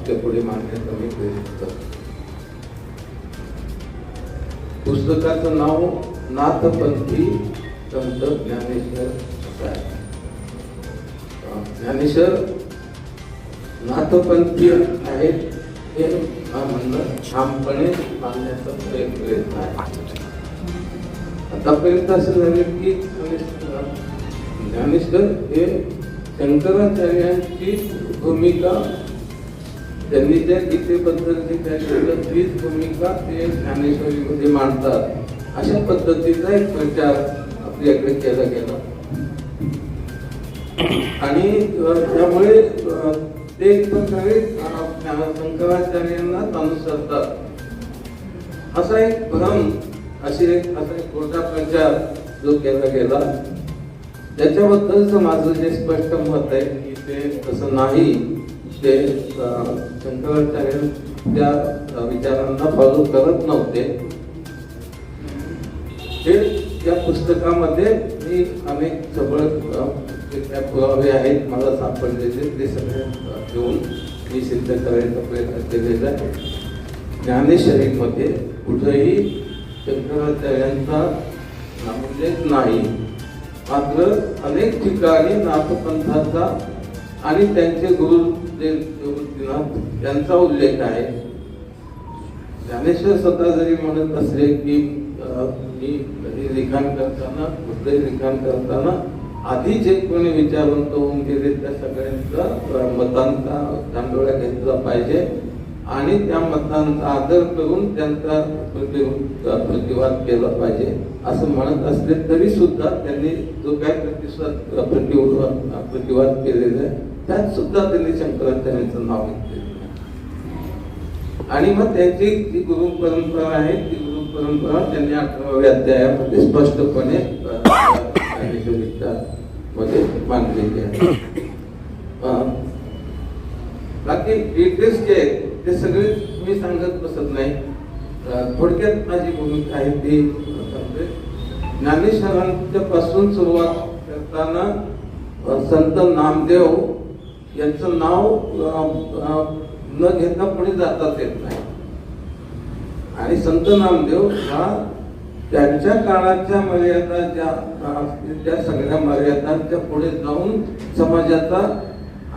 आपल्या पुढे मांडण्याचा मी प्रयत्न करतो. पुस्तकाचं नाव नाथपंथी संत ज्ञानेश्वर ज्ञानेश्वर नाथपंथी आहेत हे म्हणणं ठामपणे मानण्याचा प्रयत्न प्रयत्न आहे. आतापर्यंत असं झालं की ज्ञानेश्वर हे शंकराचार्यांची भूमिका त्यांनी ज्या गीतेबद्दलची त्या काय तीच भूमिका ते ज्ञानेश्वरीमध्ये मांडतात. अशा पद्धतीचा एक प्रचार आपल्याकडे केला गेला. आणि त्यामुळे ते एक प्रकारे शंकराचार्यांनाच अनुसरतात. असा एक भ्रम अशी एक असा एक खोटा प्रचार जो केला गेला. त्याच्याबद्दलच माझं जे स्पष्ट मत आहे की ते तसं नाही. ते शंकराचार्य त्या विचारांना फॉलो करत नव्हते. ते त्या पुस्तकामध्ये मी अनेक सबळ पुरावे आहेत मला सापडलेले ते सगळे घेऊन मी सिद्ध करायचा प्रयत्न केलेला आहे. ज्ञानेश्वरीमध्ये कुठेही शंकराचार्यांचा नामोल्लेख नाही. मात्र अनेक ठिकाणी नाथपंथाचा आणि त्यांचे गुरु जे यांचा उल्लेख आहे. ज्ञानेश्वर स्वतः जरी म्हणत असले की मी कधी लिखाण करताना कुठले लिखाण करताना आधी जे कोणी विचारवंत होऊन गेले त्या सगळ्यांचा मतांचा तांडोळ्या घेतला पाहिजे. आणि त्या मतांचा आदर करून त्यांचा प्रतिवाद केला पाहिजे. असं म्हणत असले तरी सुद्धा त्यांनी जो काय प्रतिसाद प्रतिवाद प्रतिवाद केलेला आहे त्यात सुद्धा त्यांनी शंकराचार्यांचं नाव घेतलेलं आणि मग त्यांची जी गुरु परंपरा आहे ती गुरु परंपरा त्यांनी अठराव्या अध्यायामध्ये स्पष्टपणे मध्ये मांडलेली आहे. बाकी डिटेल्स जे आहेत ते सगळे मी सांगत बसत नाही. थोडक्यात माझी भूमिका आहे ती ज्ञानेश्वरांच्या पासून सुरुवात करताना संत नामदेव यांचं नाव न घेता पुढे जाताच येत नाही. आणि संत नामदेव हा त्यांच्या काळाच्या मर्यादा ज्या असतील त्या सगळ्या मर्यादांच्या पुढे जाऊन समाजाचा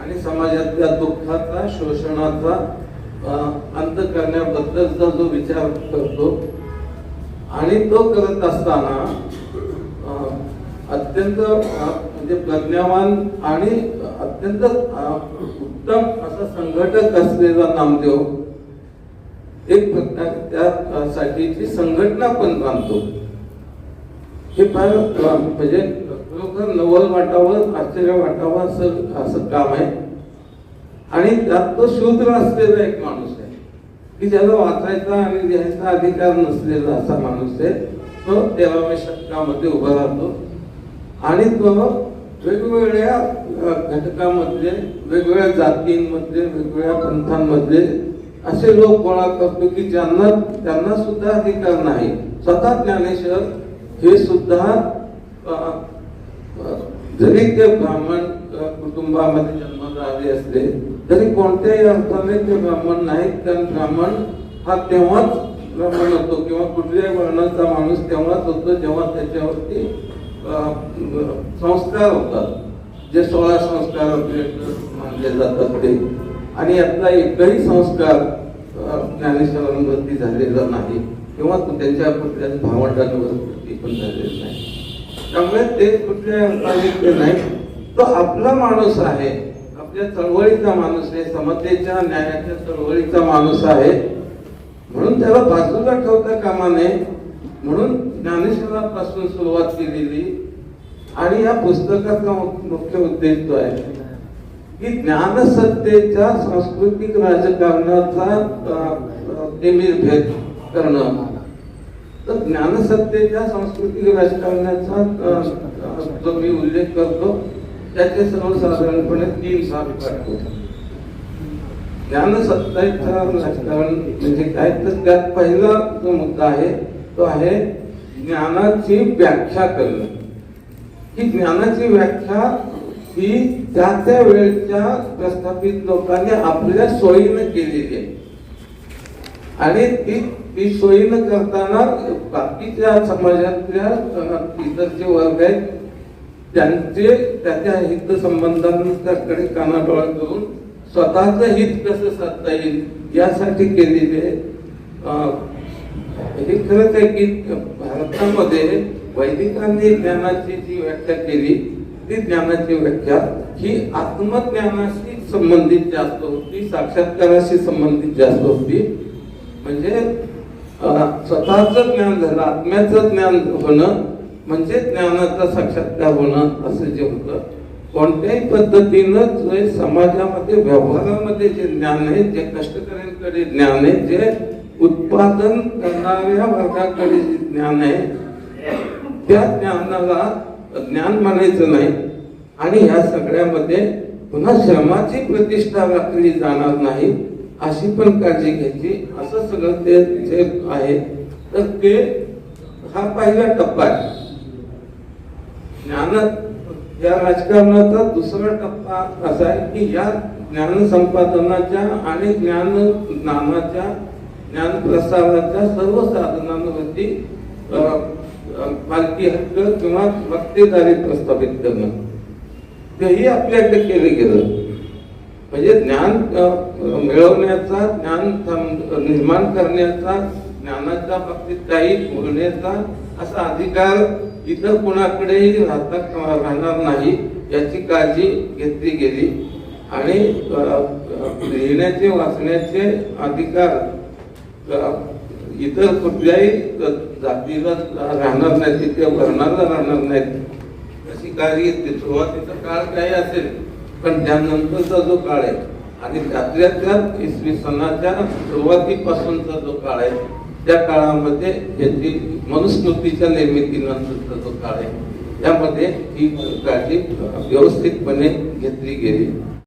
आणि समाजातल्या दुःखाचा शोषणाचा अंत करण्याबद्दलचा जो विचार करतो आणि तो करत असताना अत्यंत म्हणजे प्रज्ञावान आणि अत्यंत उत्तम असा संघटक असलेला नामदेव एक त्यासाठीची संघटना पण बांधतो. हे फार म्हणजे खरोखर नवल वाटावं आश्चर्य वाटावं असं असं काम आहे. आणि त्यात तो शूद्र असलेला एक माणूस आहे. की ज्याला वाचायचा आणि लिहायचा अधिकार नसलेला असा माणूस आहे. तो तेराव्या शतकामध्ये उभा राहतो. आणि तो वेगवेगळ्या घटकामध्ये वेगवेगळ्या जातींमधले वेगवेगळ्या पंथांमधले असे लोक गोळा करतो की ज्यांना त्यांना सुद्धा अधिकार नाही. स्वतः ज्ञानेश्वर हे सुद्धा जरी ते ब्राह्मण कुटुंबामध्ये जन्म आले असले तरी कोणत्याही अर्थाने ते ब्राह्मण नाहीत. कारण ब्राह्मण हा तेव्हाच ब्राह्मण होतो किंवा कुठल्याही वर्णाचा माणूस तेव्हाच होतो जेव्हा त्याच्यावरती संस्कार होतात. जे सोळा संस्कार मानले जातात ते. आणि यातला एकही संस्कार ज्ञानेश्वरांवरती झालेला नाही. किंवा त्यांच्या कुठल्याच भावंडांवरती पण झालेलं नाही. त्यामुळे ते कुठल्या नाही. तो आपला माणूस आहे. आपल्या चळवळीचा माणूस आहे. समतेच्या न्यायाच्या चळवळीचा माणूस आहे. म्हणून त्याला बाजूला ठेवता कामा नये. म्हणून ज्ञानेश्वरापासून सुरुवात केलेली आणि या पुस्तकाचा मुख्य उद्देश तो आहे की ज्ञानसत्तेच्या सांस्कृतिक राजकारणाचा भेद करणं. तर ज्ञानसत्तेच्या सांस्कृतिक राजकारणाचा जो मी उल्लेख करतो त्याचे सर्वसाधारणपणे तीन भाग पाडतो. ज्ञानसत्तेचं राजकारण म्हणजे काय? तर त्यात पहिला जो मुद्दा आहे तो आहे ज्ञानाची व्याख्या करणं. ही ज्ञानाची व्याख्या ही त्या त्या वेळच्या प्रस्थापित लोकांनी आपल्या सोयीनं केलेली आहे. आणि ती ती सोयी न करताना बाकीच्या समाजातल्या इतर जे वर्ग आहेत त्यांचे त्याच्या हित संबंधांकडे कानाडोळा करून स्वतःचं हित कसं साधता येईल यासाठी केलेले म्हणजे हे खरंच आहे की भारतामध्ये वैदिकांनी ज्ञानाची जी व्याख्या केली ती ज्ञानाची व्याख्या ही आत्मज्ञानाशी संबंधित जास्त होती साक्षात्काराशी संबंधित जास्त होती म्हणजे स्वतःच स्वतःचं ज्ञान झालं आत्म्याचं ज्ञान होणं म्हणजे ज्ञानाचा साक्षात्कार होणं असं जे होतं. कोणत्याही पद्धतीनं जे समाजामध्ये व्यवहारामध्ये जे ज्ञान आहे जे कष्टकऱ्यांकडे ज्ञान आहे जे उत्पादन करणाऱ्या वर्गाकडे जे ज्ञान आहे त्या ज्ञानाला ज्ञान म्हणायचं नाही. आणि ह्या सगळ्यामध्ये पुन्हा श्रमाची प्रतिष्ठा राखली जाणार नाही अशी पण काळजी घ्यायची. असं सगळं ते जे आहे तर ते हा पहिला टप्पा आहे. ज्ञानात या राजकारणाचा दुसरा टप्पा असा आहे की या ज्ञान संपादनाच्या आणि ज्ञान ज्ञानाच्या ज्ञान प्रसाराच्या सर्व साधनांवरती मालकी हक्क किंवा मक्तेदारी प्रस्थापित करणं. तेही आपल्याकडे केलं गेलं. म्हणजे ज्ञान मिळवण्याचा ज्ञान निर्माण करण्याचा ज्ञानाच्या बाबतीत काही बोलण्याचा असा अधिकार इतर कुणाकडेही राहता राहणार नाही याची काळजी घेतली गेली. आणि लिहिण्याचे वाचण्याचे अधिकार इतर कुठल्याही जातीला राहणार नाही तिथे वर्णाला राहणार नाहीत. अशी काळजी घेतली सुरुवातीचा काळ काही असेल पण त्यानंतरचा जो काळ आहे आणि त्यातल्या त्यात इसवी सणाच्या सुरुवातीपासूनचा जो काळ आहे त्या काळामध्ये याची मनुस्मृतीच्या निर्मितीनंतरचा जो काळ आहे त्यामध्ये ही काळजी व्यवस्थितपणे घेतली गेली.